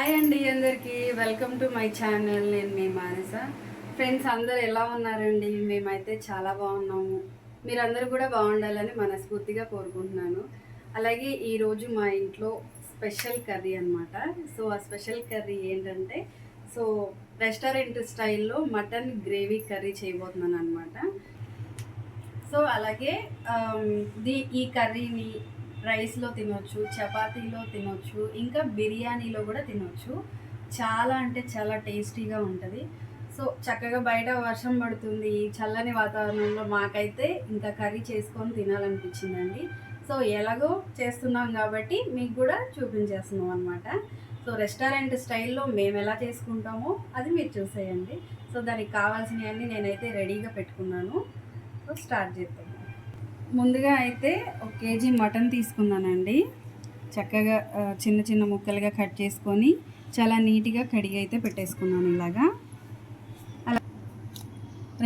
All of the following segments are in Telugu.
హాయ్ అండి అందరికీ. Welcome to my channel. నేను మీ మానస. ఫ్రెండ్స్ అందరు ఎలా ఉన్నారండి? మేమైతే చాలా బాగున్నాము. మీరందరూ కూడా బాగుండాలని మనస్ఫూర్తిగా కోరుకుంటున్నాను. అలాగే ఈరోజు మా ఇంట్లో స్పెషల్ కర్రీ అనమాట సో ఆ స్పెషల్ కర్రీ ఏంటంటే సో రెస్టారెంట్ స్టైల్లో మటన్ గ్రేవీ కర్రీ చేయబోతున్నాను అనమాట సో అలాగే ఈ కర్రీని రైస్లో తినొచ్చు చపాతీలో తినొచ్చు ఇంకా బిర్యానీలో కూడా తినొచ్చు. చాలా అంటే చాలా టేస్టీగా ఉంటుంది. సో చక్కగా బయట వర్షం పడుతుంది చల్లని వాతావరణంలో మాకైతే ఇంకా కర్రీ చేసుకొని తినాలనిపించిందండి. సో ఎలాగో చేస్తున్నాం కాబట్టి మీకు కూడా చూపించేస్తున్నాం అనమాట సో రెస్టారెంట్ స్టైల్లో మేము ఎలా చేసుకుంటామో అది మీరు చూసేయండి. సో దానికి కావాల్సినవన్నీ నేనైతే రెడీగా పెట్టుకున్నాను. సో స్టార్ట్ చేద్దాం. ముందుగా అయితే ఒక కేజీ మటన్ తీసుకున్నానండి. చక్కగా చిన్న చిన్న ముక్కలుగా కట్ చేసుకొని చాలా నీట్గా కడిగి అయితే పెట్టేసుకున్నాను ఇలాగా. అలా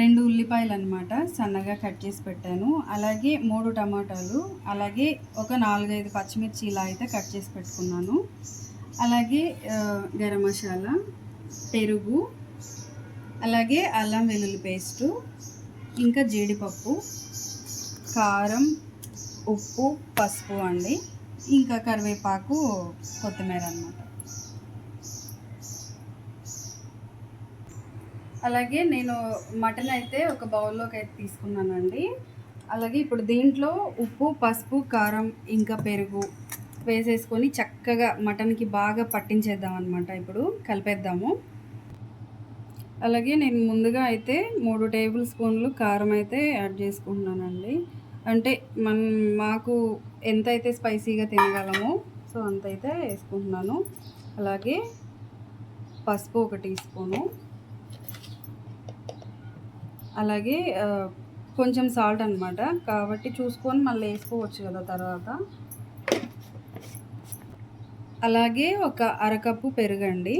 రెండు ఉల్లిపాయలు అనమాట సన్నగా కట్ చేసి పెట్టాను. అలాగే మూడు టమాటాలు అలాగే ఒక నాలుగైదు పచ్చిమిర్చి ఇలా అయితే కట్ చేసి పెట్టుకున్నాను. అలాగే గరం మసాలా పెరుగు అలాగే అల్లం వెల్లుల్లి పేస్టు ఇంకా జీడిపప్పు కారం ఉప్పు పసుపు అండి. ఇంకా కరివేపాకు కొత్తిమీర అనమాట అలాగే నేను మటన్ అయితే ఒక బౌల్లోకి అయితే తీసుకున్నానండి. అలాగే ఇప్పుడు దీంట్లో ఉప్పు పసుపు కారం ఇంకా పెరుగు వేసేసుకొని చక్కగా మటన్కి బాగా పట్టించేద్దాం అనమాట ఇప్పుడు కలిపేద్దాము. అలాగే నేను ముందుగా అయితే మూడు టేబుల్ స్పూన్లు కారం అయితే యాడ్ చేసుకుంటున్నానండి. అంటే మన మాకు ఎంత అయితే స్పైసీగా తినగలమో సో అంత అయితే వేసుకుంటున్నాను. అలాగే పసుపు ఒక టీ స్పూను. అలాగే కొంచెం సాల్ట్ అనమాట కాబట్టి చూసుకొని మళ్ళీ వేసుకోవచ్చు కదా తర్వాత. అలాగే ఒక అరకప్పు పెరుగండి.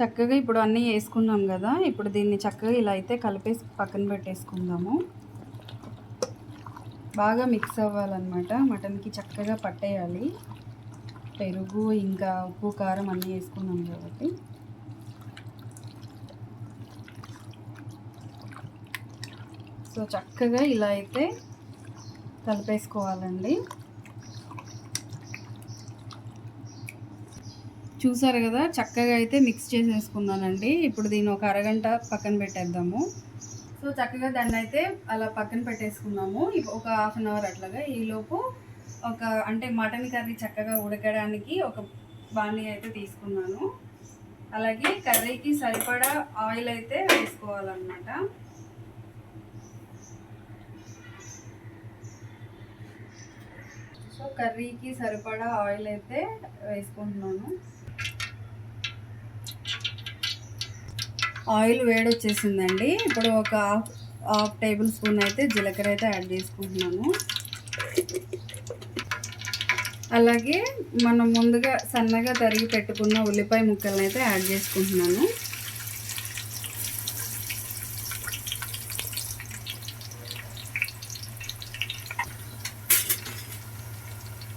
చక్కగా ఇప్పుడు అన్నీ వేసుకున్నాం కదా. ఇప్పుడు దీన్ని చక్కగా ఇలా అయితే కలిపేసి పక్కన పెట్టేసుకుందాము. బాగా మిక్స్ అవ్వాలన్నమాట. మటన్కి చక్కగా పట్టేయాలి. పెరుగు ఇంకా ఉప్పు కారం అన్నీ వేసుకున్నాం కాబట్టి. సో చక్కగా ఇలా అయితే కలిపేసుకోవాలండి. చూసారు కదా చక్కగా అయితే మిక్స్ చేసేసుకున్నానండి. ఇప్పుడు దీన్ని ఒక అరగంట పక్కన పెట్టేద్దాము. సో చక్కగా దాన్ని అయితే అలా పక్కన పెట్టేసుకున్నాము. ఒక హాఫ్ అన్ అవర్ అట్లాగా. ఈలోపు ఒక అంటే మటన్ కర్రీ చక్కగా ఉడకడానికి ఒక బాణీ అయితే తీసుకున్నాను. అలాగే కర్రీకి సరిపడా ఆయిల్ అయితే వేసుకోవాలన్నమాట. సో కర్రీకి సరిపడా ఆయిల్ అయితే వేసుకుంటున్నాను. ఆయిల్ వేడి వచ్చేసిందండి ఇప్పుడు ఒక హాఫ్ హాఫ్ టేబుల్ స్పూన్ అయితే జీలకర్ర అయితే యాడ్ చేసుకుంటున్నాను. అలాగే మనం ముందుగా సన్నగా తరిగి పెట్టుకున్న ఉల్లిపాయ ముక్కలను అయితే యాడ్ చేసుకుంటున్నాను.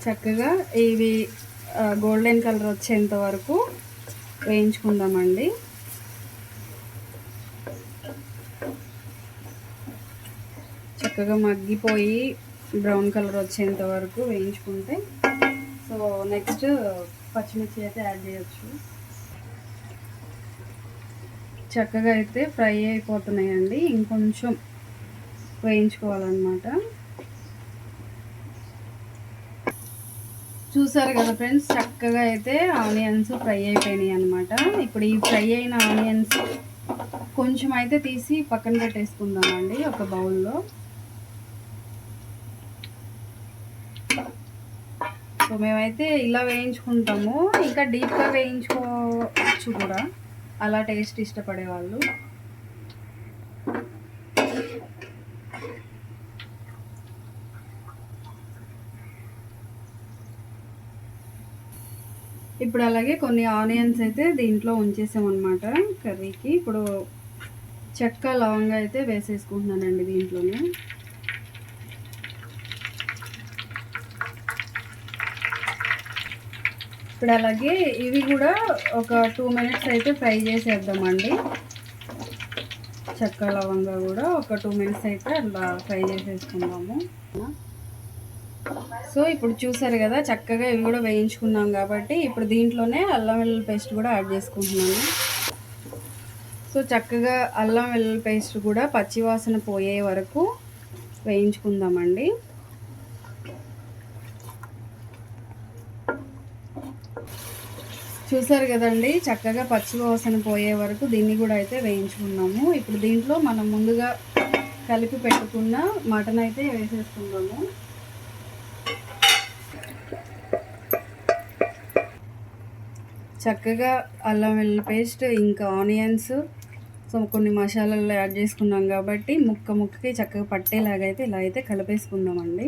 చక్కగా ఇవి గోల్డెన్ కలర్ వచ్చేంత వరకు వేయించుకుందామండి. చక్కగా మగ్గిపోయి బ్రౌన్ కలర్ వచ్చేంత వరకు వేయించుకుంటే సో నెక్స్ట్ పచ్చిమిర్చి అయితే యాడ్ చేయొచ్చు. చక్కగా అయితే ఫ్రై అయిపోతున్నాయండి. ఇంకొంచెం వేయించుకోవాలన్నమాట. చూసారు కదా ఫ్రెండ్స్ చక్కగా అయితే ఆనియన్స్ ఫ్రై అయిపోయినాయి అనమాట ఇప్పుడు ఈ ఫ్రై అయిన ఆనియన్స్ కొంచెం అయితే తీసి పక్కన పెట్టేసుకుందామండి ఒక బౌల్లో. సో మేమైతే ఇలా వేయించుకుంటాము. ఇంకా డీప్గా వేయించుకోవచ్చు కూడా. అలా టేస్ట్ ఇష్టపడే వాళ్ళు. ఇప్పుడు అలాగే కొన్ని ఆనియన్స్ అయితే దీంట్లో ఉంచేసామన్నమాట కర్రీకి. ఇప్పుడు చెక్క లవంగా అయితే వేసేసుకుంటున్నానండి దీంట్లోనే. ఇప్పుడు అలాగే ఇవి కూడా ఒక టూ మినిట్స్ అయితే ఫ్రై చేసేద్దామండి. చెక్క లవంగా కూడా ఒక టూ మినిట్స్ అయితే అలా ఫ్రై చేసేసుకుందాము. సో ఇప్పుడు చూసారు కదా చక్కగా ఇవి కూడా వేయించుకున్నాం కాబట్టి ఇప్పుడు దీంట్లోనే అల్లం వెల్లుల్లి పేస్ట్ కూడా యాడ్ చేసుకుంటున్నాను. సో చక్కగా అల్లం వెల్లుల్లి పేస్ట్ కూడా పచ్చివాసన పోయే వరకు వేయించుకుందామండి. చూసారు కదండి చక్కగా పచ్చి వాసన పోయే వరకు దీన్ని కూడా అయితే వేయించుకున్నాము. ఇప్పుడు దీంట్లో మనం ముందుగా కలిపి పెట్టుకున్న మటన్ అయితే వేసేసుకుందాము. చక్కగా అల్లం వెల్లుల్లి పేస్ట్ ఇంకా ఆనియన్స్ సో కొన్ని మసాలాలు యాడ్ చేసుకున్నాం కాబట్టి ముక్క ముక్కకి చక్కగా పట్టేలాగా అయితే ఇలా అయితే కలిపేసుకుందామండి.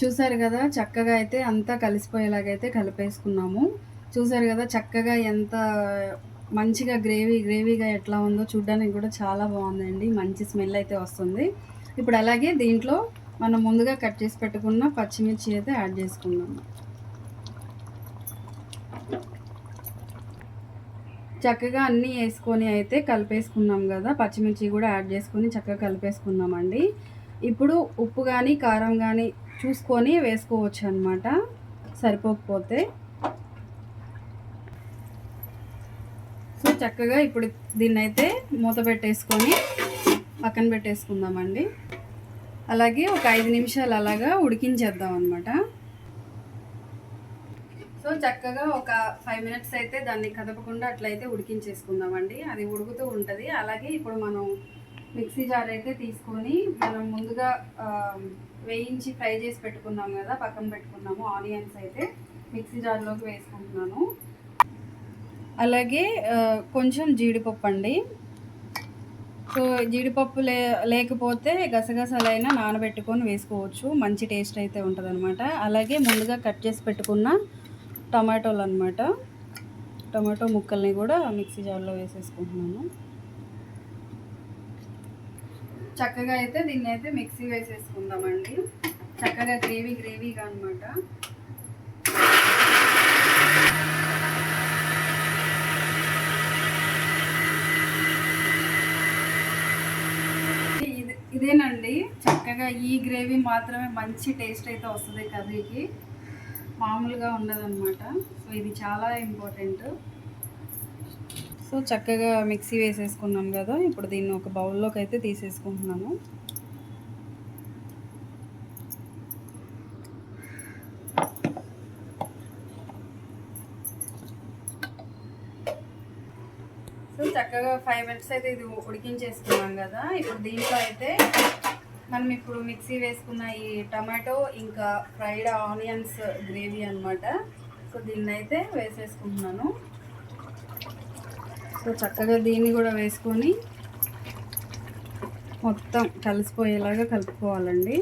చూసారు కదా చక్కగా అయితే అంతా కలిసిపోయేలాగైతే కలిపేసుకున్నాము. చూసారు కదా చక్కగా ఎంత మంచిగా గ్రేవీ గ్రేవీగా ఎట్లా ఉందో చూడడానికి కూడా చాలా బాగుందండి. మంచి స్మెల్ అయితే వస్తుంది. ఇప్పుడు అలాగే దీంట్లో మనం ముందుగా కట్ చేసి పెట్టుకున్న పచ్చిమిర్చి అయితే యాడ్ చేసుకుందాం. చక్కగా అన్నీ వేసుకొని అయితే కలిపేసుకున్నాం కదా పచ్చిమిర్చి కూడా యాడ్ చేసుకొని చక్కగా కలిపేసుకున్నామండి. ఇప్పుడు ఉప్పు కానీ కారం కానీ చూసుకొని వేసుకోవచ్చు అనమాట సరిపోకపోతే. సో చక్కగా ఇప్పుడు దీన్నైతే మూత పెట్టేసుకొని పక్కన పెట్టేసుకుందామండి. అలాగే ఒక ఐదు నిమిషాలు అలాగా ఉడికించేద్దాం అనమాట సో చక్కగా ఒక ఫైవ్ మినిట్స్ అయితే దాన్ని కదపకుండా అట్లయితే ఉడికించేసుకుందామండి. అది ఉడుకుతూ ఉంటుంది. అలాగే ఇప్పుడు మనం మిక్సీ జార్ అయితే తీసుకొని మనం ముందుగా వేయించి ఫ్రై చేసి పెట్టుకున్నాం కదా పక్కన పెట్టుకున్నాము ఆనియన్స్ అయితే మిక్సీ జార్లోకి వేసుకుంటున్నాను. అలాగే కొంచెం జీడిపప్పు అండి. సో జీడిపప్పు లే లేకపోతే గసగసాలైనా నానబెట్టుకొని వేసుకోవచ్చు. మంచి టేస్ట్ అయితే ఉంటుంది అలాగే ముందుగా కట్ చేసి పెట్టుకున్న టమాటోలు అనమాట టమాటో ముక్కల్ని కూడా మిక్సీ జార్లో వేసేసుకుంటున్నాను. చక్కగా అయితే దీన్ని అయితే మిక్సీ వేసేసుకుందామండి. చక్కగా గ్రేవీ గ్రేవీగా అనమాట ఇదేనండి. చక్కగా ఈ గ్రేవీ మాత్రమే మంచి టేస్ట్ అయితే వస్తుంది కర్రీకి. మామూలుగా ఉండదన్నమాట. సో ఇది చాలా ఇంపార్టెంట్. సో చక్కగా మిక్సీ వేసేసుకున్నాం కదా. ఇప్పుడు దీన్ని ఒక బౌల్లోకి అయితే తీసేసుకుంటున్నాను. సో చక్కగా ఫైవ్ మినిట్స్ అయితే ఇది ఉడికించేసుకున్నాం కదా. ఇప్పుడు దీంట్లో అయితే మనం ఇప్పుడు మిక్సీ వేసుకున్న ఈ టమాటో ఇంకా ఫ్రైడ్ ఆనియన్స్ గ్రేవీ అనమాట సో దీన్ని అయితే వేసేసుకుంటున్నాను. సో చక్కగా దీన్ని కూడా వేసుకొని మొత్తం కలిసిపోయేలాగా కలుపుకోవాలండి.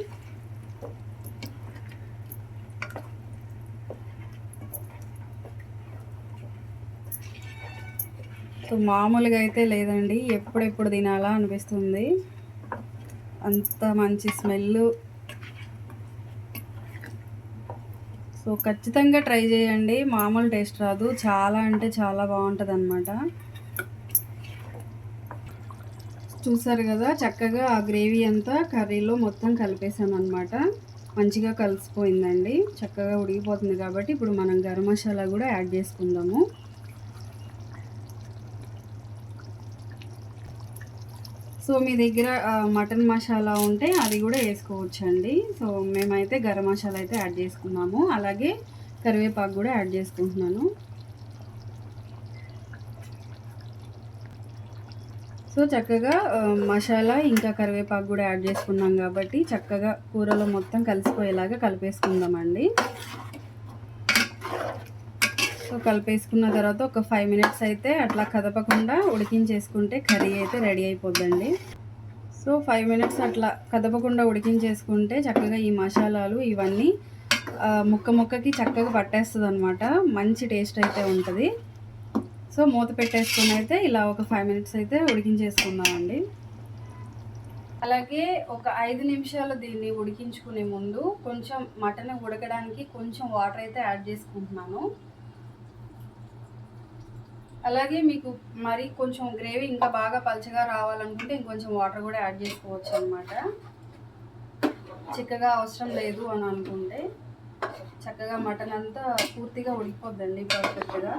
సో మామూలుగా అయితే లేదండి ఎప్పుడెప్పుడు తినాలా అనిపిస్తుంది. అంత మంచి స్మెల్ సో ఖచ్చితంగా ట్రై చేయండి మామూలు టేస్ట్ రాదు చాలా అంటే చాలా బాగుంటుంది అనమాట చూసారు కదా చక్కగా ఆ గ్రేవీ అంతా కర్రీలో మొత్తం కలిపేసాను అనమాట మంచిగా కలిసిపోయిందండి. చక్కగా ఉడికిపోతుంది కాబట్టి ఇప్పుడు మనం గరం మసాలా కూడా యాడ్ చేసుకుందాము. సో మీ దగ్గర మటన్ మసాలా ఉంటే అది కూడా వేసుకోవచ్చండి. సో మేమైతే గరం మసాలా అయితే యాడ్ చేసుకున్నాము. అలాగే కరివేపాకు కూడా యాడ్ చేసుకుంటున్నాను. సో చక్కగా మసాలా ఇంకా కరివేపాకు కూడా యాడ్ చేసుకున్నాం కాబట్టి చక్కగా కూరలో మొత్తం కలిసిపోయేలాగా కలిపేసుకుందామండి. సో కలిపేసుకున్న తర్వాత ఒక ఫైవ్ మినిట్స్ అయితే అట్లా కదపకుండా ఉడికించేసుకుంటే కర్రీ అయితే రెడీ అయిపోద్దండి. సో ఫైవ్ మినిట్స్ అట్లా కదపకుండా ఉడికించేసుకుంటే చక్కగా ఈ మసాలాలు ఇవన్నీ ముక్క ముక్కకి చక్కగా పట్టేస్తుంది అనమాట మంచి టేస్ట్ అయితే ఉంటుంది. సో మూత పెట్టేసుకుని అయితే ఇలా ఒక ఫైవ్ మినిట్స్ అయితే ఉడికించేసుకున్నామండి అలాగే ఒక ఐదు నిమిషాలు దీన్ని ఉడికించుకునే ముందు కొంచెం మటన్ ఉడకడానికి కొంచెం వాటర్ అయితే యాడ్ చేసుకుంటున్నాను. అలాగే మీకు మరి కొంచెం గ్రేవీ ఇంకా బాగా పలచగా రావాలనుకుంటే ఇంకొంచెం వాటర్ కూడా యాడ్ చేసుకోవచ్చు అనమాట చిక్కగా అవసరం లేదు అని అనుకుంటే. చక్కగా మటన్ అంతా పూర్తిగా ఉడికిపోద్దండి పర్ఫెక్ట్గా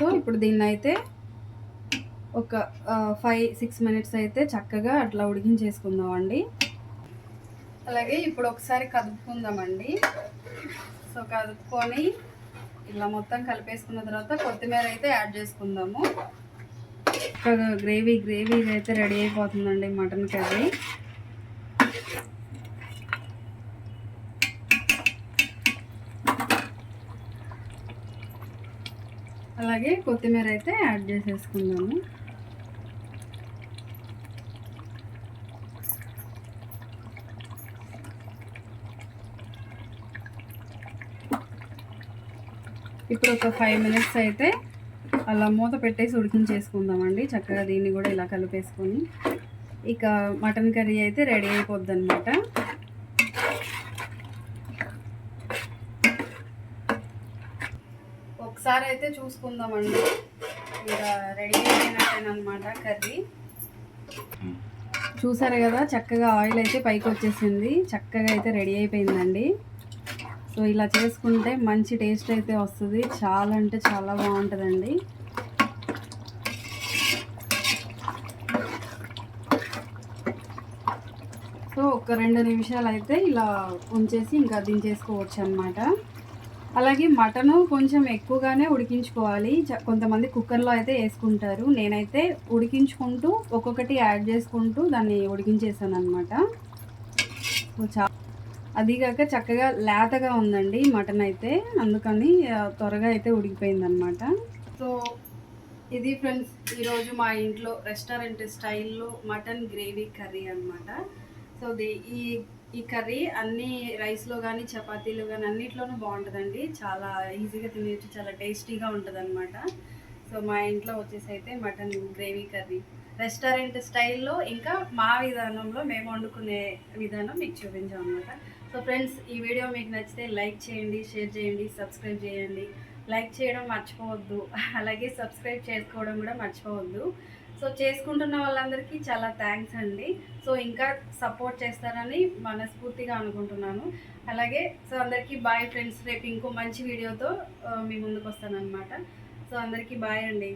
సో ఇప్పుడు దీన్ని అయితే ఒక ఫైవ్ సిక్స్ మినిట్స్ అయితే చక్కగా అట్లా ఉడికించేసుకుందాం అండి అలాగే ఇప్పుడు ఒకసారి కదుపుకుందామండి. సో కదుపుకొని ఇలా మొత్తం కలిపేసుకున్న తర్వాత కొత్తిమీర అయితే యాడ్ చేసుకుందాము. గ్రేవీ గ్రేవీ అయితే రెడీ అయిపోతుందండి మటన్ కర్రీ. అలాగే కొత్తిమీర అయితే యాడ్ చేసేసుకుందాము. ఇప్పుడు ఒక ఫైవ్ మినిట్స్ అయితే అలా మూత పెట్టేసి ఉడికించేసుకుందామండి. చక్కగా దీన్ని కూడా ఇలా కలిపేసుకొని. ఇక మటన్ కర్రీ అయితే రెడీ అయిపోద్ది అనమాట ఒకసారి అయితే చూసుకుందామండి. ఇక రెడీ అయిపోయినట్టేనమాట కర్రీ. చూసారు కదా చక్కగా ఆయిల్ అయితే పైకి వచ్చేసింది. చక్కగా అయితే రెడీ అయిపోయిందండి. సో ఇలా చేసుకుంటే మంచి టేస్ట్ అయితే వస్తుంది. చాలా అంటే చాలా బాగుంటుందండి. సో ఒక రెండు నిమిషాలు అయితే ఇలా ఉంచేసి ఇంకా దించేసుకోవచ్చు అనమాట అలాగే మటను కొంచెం ఎక్కువగానే ఉడికించుకోవాలి. చ- కొంతమంది కుక్కర్లో అయితే వేసుకుంటారు. నేనైతే ఉడికించుకుంటూ ఒక్కొక్కటి యాడ్ చేసుకుంటూ దాన్ని ఉడికించేసాను అనమాట అదిగాక చక్కగా లేతగా ఉందండి మటన్ అయితే. అందుకని త్వరగా అయితే ఉడికిపోయింది అనమాట సో ఇది ఫ్రెండ్స్ ఈరోజు మా ఇంట్లో రెస్టారెంట్ స్టైల్లో మటన్ గ్రేవీ కర్రీ అనమాట సో ఈ ఈ కర్రీ అన్ని రైస్లో కానీ చపాతీలు కానీ అన్నిట్లోనూ బాగుంటుందండి. చాలా ఈజీగా తినేయచ్చు చాలా టేస్టీగా ఉంటుంది అనమాట సో మా ఇంట్లో వచ్చేసి అయితే మటన్ గ్రేవీ కర్రీ. రెస్టారెంట్ స్టైల్లో ఇంకా మా విధానంలో మేము వండుకునే విధానం మీకు చూపించాం అనమాట సో ఫ్రెండ్స్ ఈ వీడియో మీకు నచ్చితే లైక్ చేయండి షేర్ చేయండి సబ్స్క్రైబ్ చేయండి. లైక్ చేయడం మర్చిపోవద్దు. అలాగే సబ్స్క్రైబ్ చేసుకోవడం కూడా మర్చిపోవద్దు. సో చేసుకుంటున్న వాళ్ళందరికీ చాలా థ్యాంక్స్ అండి. సో ఇంకా సపోర్ట్ చేస్తారని మనస్ఫూర్తిగా అనుకుంటున్నాను. అలాగే సో అందరికీ బాయ్ ఫ్రెండ్స్ రేపు ఇంకో మంచి వీడియోతో మీ ముందుకు వస్తాను అనమాట సో అందరికీ బాయ్ అండి.